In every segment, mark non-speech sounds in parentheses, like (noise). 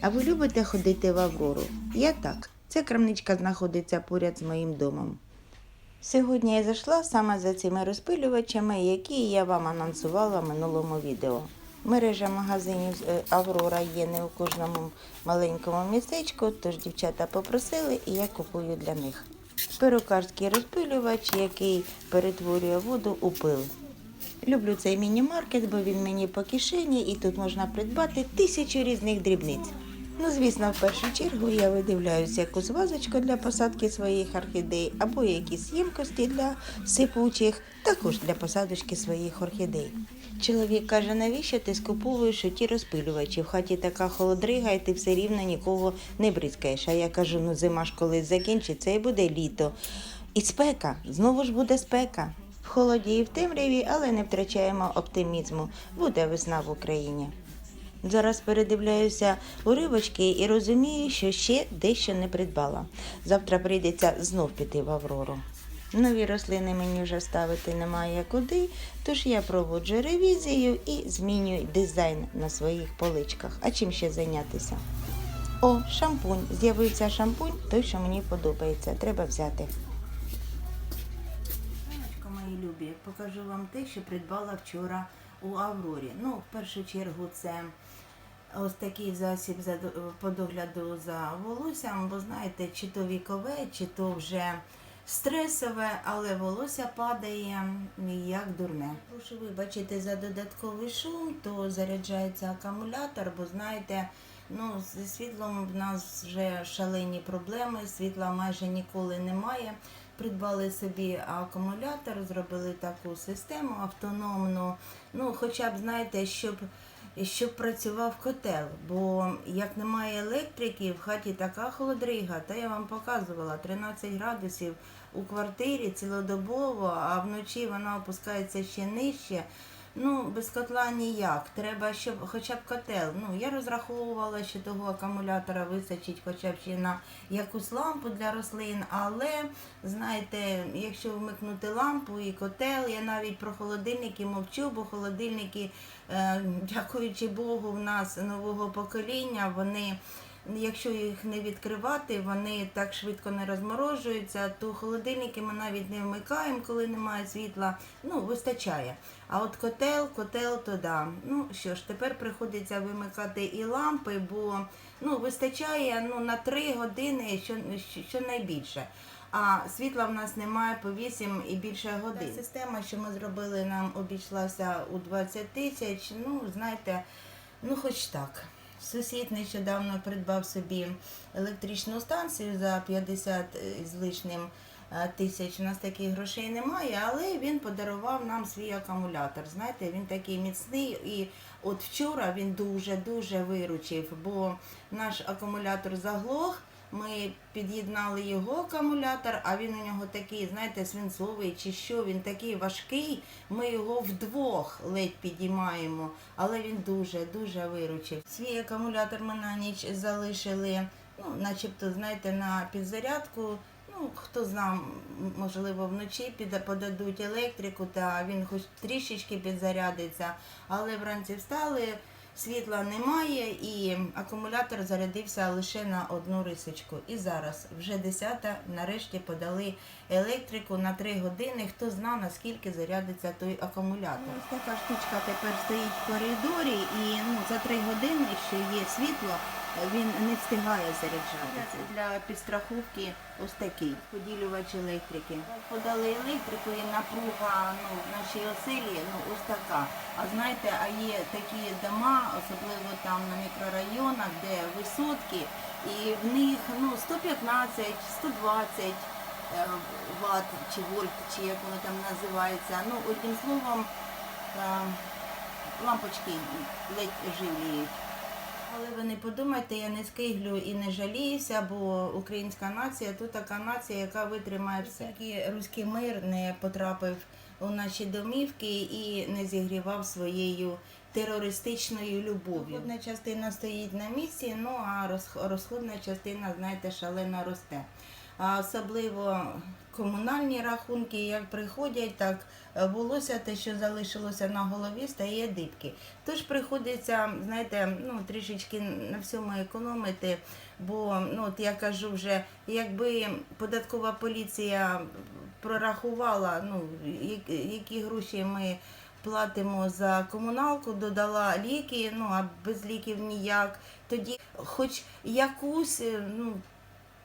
А ви любите ходити в Аврору? Я так. Ця крамничка знаходиться поряд з моїм домом. Сьогодні я зайшла саме за цими розпилювачами, які я вам анонсувала в минулому відео. Мережа магазинів е, Аврора є не у кожному маленькому містечку, тож дівчата попросили і я купую для них. Перукарський розпилювач, який перетворює воду у пил. Люблю цей міні-маркет, бо він мені по кишені і тут можна придбати тисячу різних дрібниць. Ну, звісно, в першу чергу я видивляюся якусь вазочку для посадки своїх орхідей або якісь ємкості для сипучих, також для посадочки своїх орхідей. Чоловік каже, навіщо ти скуповуєш ті розпилювачі? В хаті така холодрига, і ти все рівно нікого не бризкаєш. А я кажу, ну зима ж колись закінчиться і буде літо. І спека, знову ж буде спека. В холоді і в темряві, але не втрачаємо оптимізму. Буде весна в Україні. Зараз передивляюся уривочки і розумію, що ще дещо не придбала. Завтра прийдеться знов піти в Аврору. Нові рослини мені вже ставити немає куди, тож я проводжу ревізію і змінюю дизайн на своїх поличках. А чим ще зайнятися? О, шампунь. З'явився шампунь, той, що мені подобається. Треба взяти. Мої любі, покажу вам те, що придбала вчора у Аврорі. Ну, в першу чергу, це ось такий засіб за по догляду за волоссям, бо знаєте, чи то вікове, чи то вже стресове, але волосся падає як дурне. Прошу вибачити за додатковий шум, то заряджається акумулятор, бо знаєте. Ну, зі світлом в нас вже шалені проблеми, світла майже ніколи немає. Придбали собі акумулятор, зробили таку систему автономну. Ну, хоча б знаєте, щоб, щоб працював котел. Бо як немає електрики, в хаті така холодрига, та я вам показувала 13 градусів у квартирі цілодобово, а вночі вона опускається ще нижче. Ну, без котла ніяк. Треба, щоб хоча б котел. Ну, я розраховувала, що того акумулятора вистачить хоча б ще на якусь лампу для рослин, але знаєте, якщо вмикнути лампу і котел, я навіть про холодильники мовчу, бо холодильники, е, дякуючи Богу, в нас нового покоління, вони. Якщо їх не відкривати, вони так швидко не розморожуються, то холодильники ми навіть не вмикаємо, коли немає світла. Ну, вистачає. А от котел, котел то да. Ну що ж, тепер приходиться вимикати і лампи, бо ну, вистачає ну, на 3 години, що, що, що найбільше. А світла в нас немає по 8 і більше годин. Система, що ми зробили, нам обійшлася у 20 тисяч. Ну, знаєте, ну хоч так. Сусід нещодавно придбав собі електричну станцію за 50 з лишнім е, тисяч. У нас таких грошей немає, але він подарував нам свій акумулятор. Знаєте, він такий міцний. І от вчора він дуже-дуже виручив, бо наш акумулятор заглох. Ми під'єднали його акумулятор, а він у нього такий, знаєте, свинцовий чи що, він такий важкий. Ми його вдвох ледь підіймаємо, але він дуже дуже виручив. Свій акумулятор ми на ніч залишили, ну, начебто, знаєте, на підзарядку. Ну, хто знав, м- можливо, вночі подадуть електрику, та він хоч трішечки підзарядиться, але вранці встали. Світла немає і акумулятор зарядився лише на одну рисочку. І зараз, вже 10 нарешті подали електрику на 3 години. Хто зна, наскільки зарядиться той акумулятор. Ось така штучка тепер стоїть в коридорі, і ну, за 3 години, ще є світло, він не встигає заряджатися. Для підстраховки ось такий поділювач електрики. Подали електрику і напруга ну, нашій оселі ну, ось така. А знаєте, а є такі дома, особливо там на мікрорайонах, де висотки, і в них ну, 115, 120 е, ватт чи вольт, чи як воно там називається. Ну, одним словом, е, лампочки ледь живліють. Але ви не подумайте, я не скиглю і не жаліюся, бо українська нація тут така нація, яка витримає все. Тільки руський мир не потрапив у наші домівки і не зігрівав своєю терористичною любов'ю. Одна частина стоїть на місці, ну а розх- розходна частина, знаєте, шалено росте. Особливо комунальні рахунки, як приходять, так е, волосся те, що залишилося на голові, стає дибки. Тож приходиться, знаєте, ну трішечки на всьому економити. Бо ну от я кажу вже, якби податкова поліція прорахувала, ну які гроші ми платимо за комуналку, додала ліки, ну а без ліків ніяк. Тоді хоч якусь, е, ну.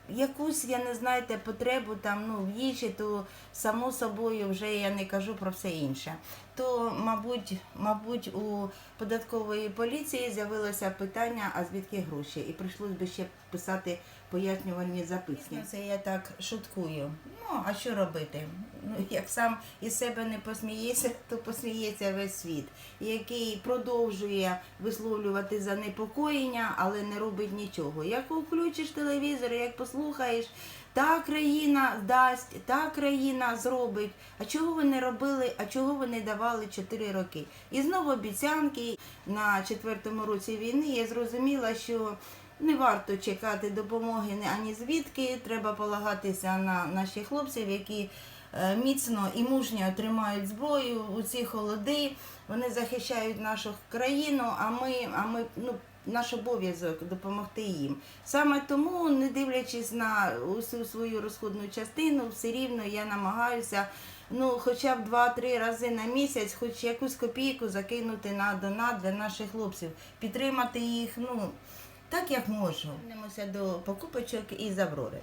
Якусь, я не знаєте, потребу там ну, в їжі, то само собою вже я не кажу про все інше. То, мабуть, мабуть, у податкової поліції з'явилося питання, а звідки гроші? І прийшлось би ще писати пояснювальні записки. Це я так шуткую. Ну, а що робити? Ну, як сам із себе не посміється, (laughs) то посміється весь світ, який продовжує висловлювати занепокоєння, але не робить нічого. Як включиш телевізор, як послухаєш, та країна дасть, та країна зробить. А чого ви не робили, а чого ви не давали 4 роки? І знову обіцянки на четвертому році війни я зрозуміла, що не варто чекати допомоги ані звідки. Треба полагатися на наших хлопців, які е, міцно і мужньо тримають зброю у ці холоди. Вони захищають нашу країну, а ми, а ми ну. Наш обов'язок допомогти їм. Саме тому, не дивлячись на усю свою розходну частину, все рівно я намагаюся ну, хоча б 2-3 рази на місяць, хоч якусь копійку закинути на донат для наших хлопців, підтримати їх, ну, так як можу. Вернемося до покупочок із Аврори.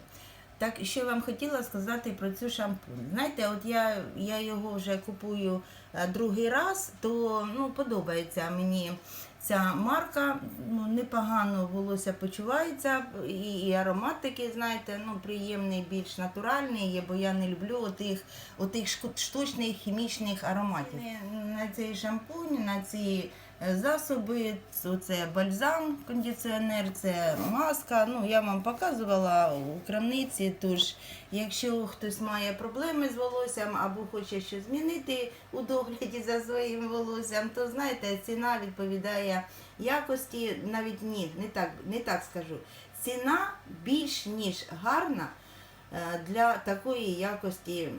Так, що вам хотіла сказати про цю шампунь. Знаєте, от я, я його вже купую е, другий раз, то ну, подобається мені ця марка. Ну, непогано волосся почувається, і, і аромат такий, знаєте, ну, приємний, більш натуральний є, бо я не люблю отих, отих штучних хімічних ароматів. На цей шампунь, на ці засоби, це бальзам, кондиціонер, це маска. Ну, я вам показувала у крамниці. Тож, якщо хтось має проблеми з волоссям або хоче щось змінити у догляді за своїм волоссям, то знаєте, ціна відповідає якості, навіть ні, не так, не так скажу. Ціна більш ніж гарна е, для такої якості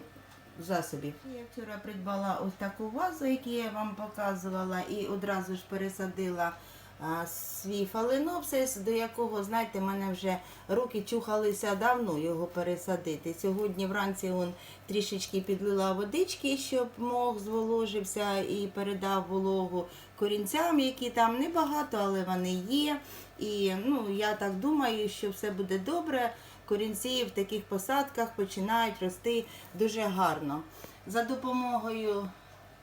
засобів. Я вчора придбала ось таку вазу, яку я вам показувала, і одразу ж пересадила а, свій фаленопсис, до якого, знаєте, мене вже руки чухалися давно його пересадити. Сьогодні вранці он трішечки підлила водички, щоб мох зволожився і передав вологу корінцям, які там небагато, але вони є. І ну, я так думаю, що все буде добре. Корінці в таких посадках починають рости дуже гарно. За допомогою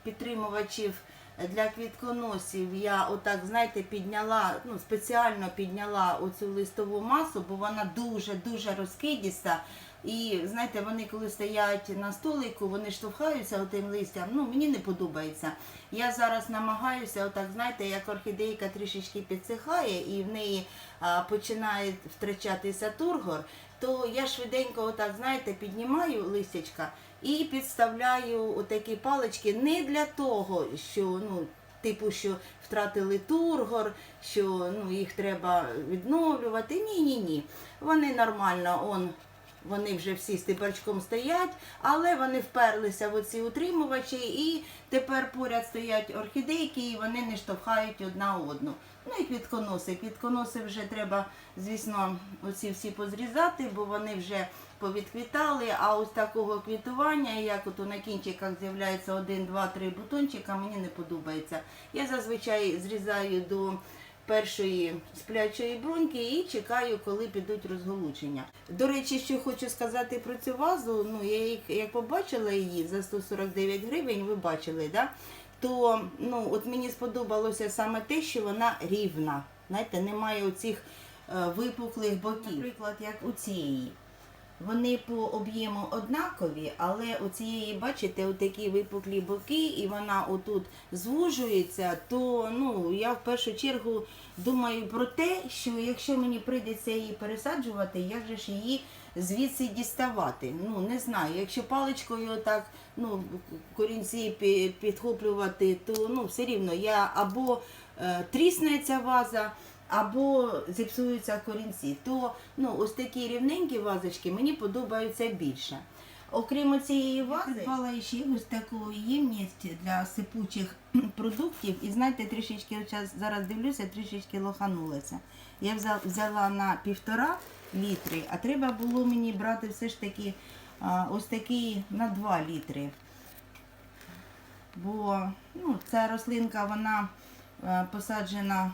підтримувачів для квітконосів я отак, знаєте, підняла, ну, спеціально підняла оцю листову масу, бо вона дуже-дуже розкидіста. І знаєте, вони коли стоять на столику, вони штовхаються отим листям. Ну, мені не подобається. Я зараз намагаюся, отак, знаєте, як орхідейка трішечки підсихає і в неї а, починає втрачатися тургор, то я швиденько, отак, знаєте, піднімаю листячка і підставляю отакі палички не для того, що ну. Типу, що втратили тургор, що ну, їх треба відновлювати. Ні, ні, ні. Вони нормально, он, вони вже всі степачком стоять, але вони вперлися в оці утримувачі, і тепер поряд стоять орхідейки, і вони не штовхають одна одну. Ну і квітконоси. Квітконоси вже треба, звісно, оці всі позрізати, бо вони вже повідквітали. А ось такого квітування, як от на кінчиках з'являється один, два, три бутончика, мені не подобається. Я зазвичай зрізаю до першої сплячої бруньки і чекаю, коли підуть розголучення. До речі, що хочу сказати про цю вазу, ну я їх як побачила її за 149 гривень, ви бачили, да? то ну, от мені сподобалося саме те, що вона рівна. Знаєте, немає оцих е, випуклих боків. Наприклад, як у цієї. Вони по об'єму однакові, але у цієї, бачите, отакі випуклі боки, і вона отут звужується, то ну, я в першу чергу думаю про те, що якщо мені прийдеться її пересаджувати, як же ж її звідси діставати? Ну, не знаю. Якщо паличкою так ну, корінці підхоплювати, то ну, все рівно я або е, трісне ця ваза, або зіпсуються корінці. То ну, ось такі рівненькі вазочки мені подобаються більше. Окрім цієї вази, придбала ще ось таку ємність для сипучих (clears throat) продуктів. І знаєте, трішечки зараз дивлюся, трішечки лоханулася. Я взяла на півтора літри, а треба було мені брати все ж таки ось такий на 2 літри. Бо ну, ця рослинка вона е, посаджена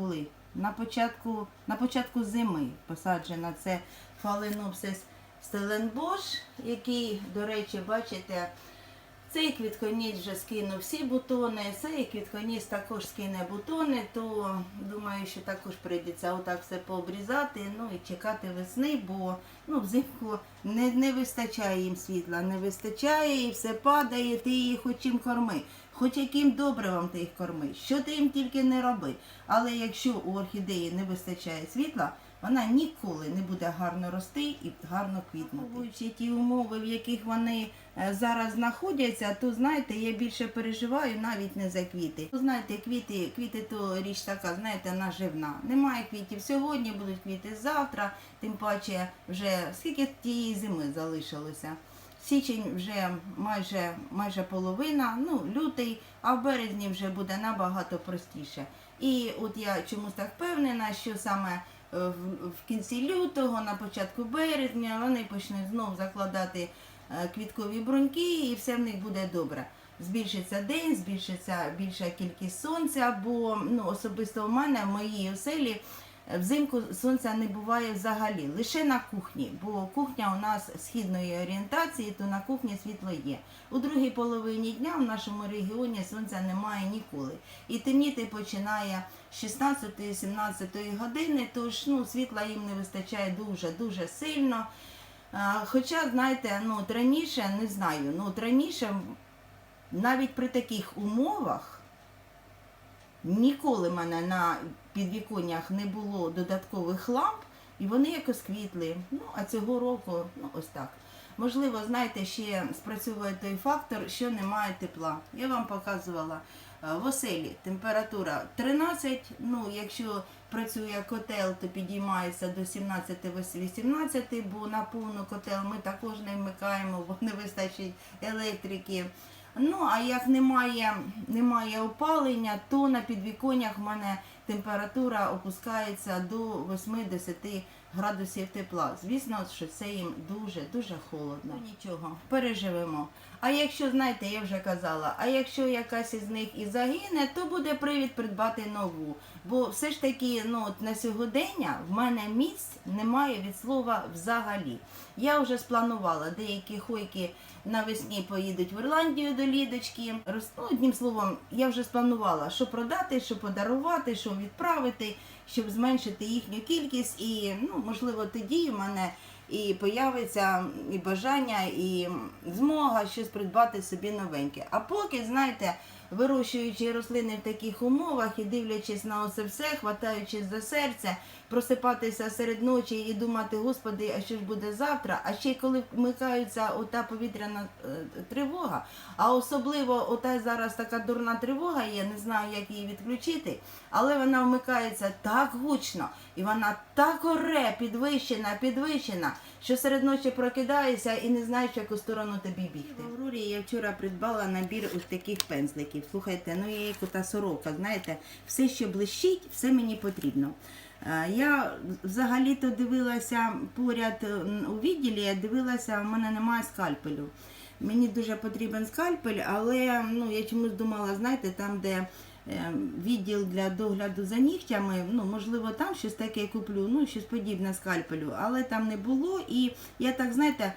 коли? На початку, на початку зими посаджена. Це фаленопсис стеленбош, який, до речі, бачите, цей квітконіс вже скинув всі бутони, цей квітконіс також скине бутони, то думаю, що також прийдеться отак все пообрізати, ну і чекати весни, бо ну, взимку не, не вистачає їм світла, не вистачає і все падає, ти її хоч чим корми. Хоч яким добривом ти їх корми, що ти їм тільки не роби. Але якщо у орхідеї не вистачає світла, вона ніколи не буде гарно рости і гарно квітнути. Ті умови, в яких вони е, зараз знаходяться, то знаєте, я більше переживаю навіть не за квіти. Знаєте, квіти, квіти то річ така, знаєте, наживна. Немає квітів сьогодні, будуть квіти завтра, тим паче вже скільки тієї зими залишилося. Січень вже майже, майже половина, ну лютий, а в березні вже буде набагато простіше. І от я чомусь так впевнена, що саме в, в кінці лютого, на початку березня, вони почнуть знову закладати е, квіткові бруньки, і все в них буде добре. Збільшиться день, збільшиться більша кількість сонця, бо ну, особисто у мене в моїй оселі е, взимку сонця не буває взагалі, лише на кухні, бо кухня у нас східної орієнтації, то на кухні світло є. У другій половині дня в нашому регіоні сонця немає ніколи. І темніти починає з 16-17 години, тож ну, світла їм не вистачає дуже-дуже сильно. Хоча, знаєте, ну, от раніше, не знаю, ну, от раніше навіть при таких умовах ніколи мене на підвіконнях не було додаткових ламп, і вони якось квітли. Ну, а цього року, ну, ось так. Можливо, знаєте, ще спрацьовує той фактор, що немає тепла. Я вам показувала е, в оселі температура 13, ну, якщо працює котел, то підіймається до 17-18, бо на повну котел ми також не вмикаємо, бо не вистачить електрики. Ну, а як немає, немає опалення, то на підвіконнях в мене температура опускається до 8-10 градусів тепла. Звісно, що це їм дуже-дуже холодно. Ну, нічого, переживемо. А якщо, знаєте, я вже казала, а якщо якась із них і загине, то буде привід придбати нову. Бо все ж таки, ну от на сьогодення в мене місць немає від слова взагалі. Я вже спланувала деякі хойки навесні поїдуть в Ірландію до лідочки. Ну, одним словом, я вже спланувала, що продати, що подарувати, що відправити, щоб зменшити їхню кількість. І ну, можливо, тоді в мене і появиться і бажання, і змога щось придбати собі новеньке. А поки, знаєте, вирощуючи рослини в таких умовах і дивлячись на усе все, хватаючись за серце, просипатися серед ночі і думати, господи, а що ж буде завтра? А ще й коли вмикається ота повітряна е, тривога, а особливо ота зараз така дурна тривога є, не знаю, як її відключити, але вона вмикається так гучно і вона так оре, підвищена, підвищена, що серед ночі прокидаєшся і не знаєш, в яку сторону тобі бігти. В Аврорі я вчора придбала набір ось таких пензликів. Слухайте, ну я як ота сорока, знаєте, все, що блищить, все мені потрібно. Е, Я взагалі-то дивилася поряд е, у відділі, я дивилася, в мене немає скальпелю. Мені дуже потрібен скальпель, але ну, я чомусь думала, знаєте, там, де е, відділ для догляду за нігтями, ну, можливо, там щось таке куплю, ну, щось подібне скальпелю, але там не було. І я так, знаєте,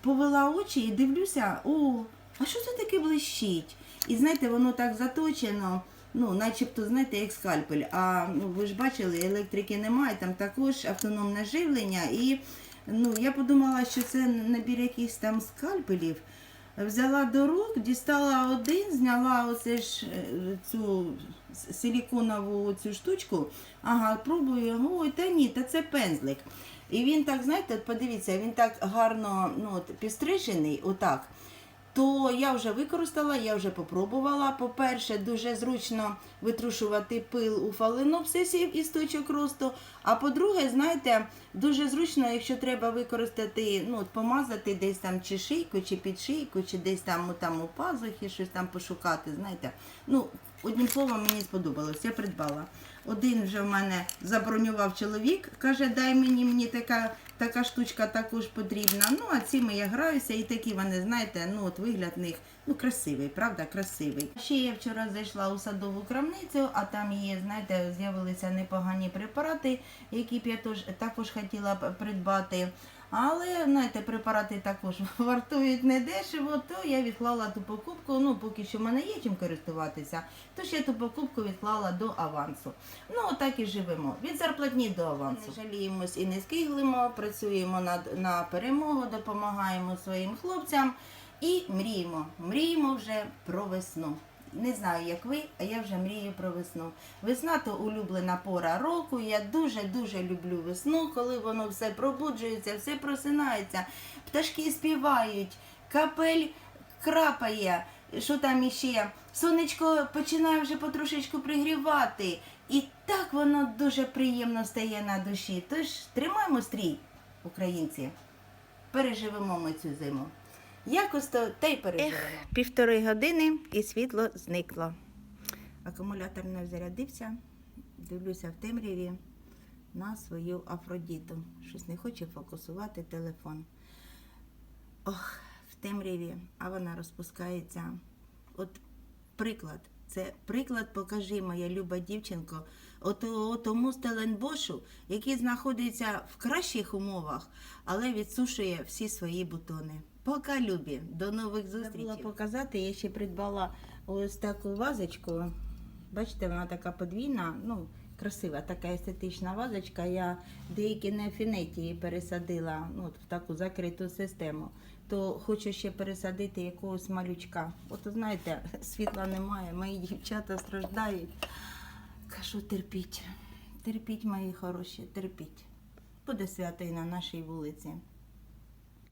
повела очі і дивлюся, о, а що це таке блищить? І знаєте, воно так заточено, ну, начебто, знаєте, як скальпель. А ну, ви ж бачили, електрики немає, там також автономне живлення. І ну, я подумала, що це набір якихось там скальпелів. Взяла до рук, дістала один, зняла оце ж е, цю силіконову цю штучку. Ага, пробую. Ой, та ні, та це пензлик. І він так, знаєте, подивіться, він так гарно ну, от, підстрижений, отак. То я вже використала, я вже попробувала. По-перше, дуже зручно витрушувати пил у фаленопсисів із точок росту. А по-друге, знаєте, дуже зручно, якщо треба використати, ну, от помазати десь там чи шийку, чи під шийку, чи десь там, у- там у пазухи, щось там пошукати. Знаєте, ну, одним словом, мені сподобалось, я придбала. Один вже в мене забронював чоловік, каже, дай мені, мені така, така штучка також потрібна. Ну, а цими я граюся, і такі вони, знаєте, ну от вигляд них ну, красивий, правда, красивий. Ще я вчора зайшла у садову крамницю, а там є, знаєте, з'явилися непогані препарати, які б я також хотіла придбати. Але знаєте, препарати також (laughs) вартують недешево, то я відклала ту покупку. Ну, поки що в мене є чим користуватися, тож я ту покупку відклала до авансу. Ну, отак і живемо. Від зарплатні до авансу. Не жаліємось і не скиглимо, працюємо над, на перемогу, допомагаємо своїм хлопцям і мріємо. Мріємо вже про весну. Не знаю, як ви, а я вже мрію про весну. Весна то улюблена пора року. Я дуже-дуже люблю весну, коли воно все пробуджується, все просинається, пташки співають, капель крапає, що там іще. Сонечко починає вже потрошечку пригрівати. І так воно дуже приємно стає на душі. Тож тримаємо стрій, українці. Переживемо ми цю зиму. Якось то та й переживемо. Півтори години і світло зникло. Акумулятор не зарядився. Дивлюся в темряві на свою Афродіту. Щось не хоче фокусувати телефон. Ох, в темряві, а вона розпускається. От приклад. Це приклад покажи, моя люба дівчинко, от, от тому Стеленбошу, який знаходиться в кращих умовах, але відсушує всі свої бутони. Пока, любі, до нових зустрічей. Забула показати, я ще придбала ось таку вазочку. Бачите, вона така подвійна, ну, красива, така естетична вазочка. Я деякі неофінетії пересадила ну, от в таку закриту систему. То хочу ще пересадити якогось малючка. От знаєте, (laughs) світла немає, мої дівчата страждають. Кажу, терпіть, терпіть, мої хороші, терпіть. Буде свято і на нашій вулиці.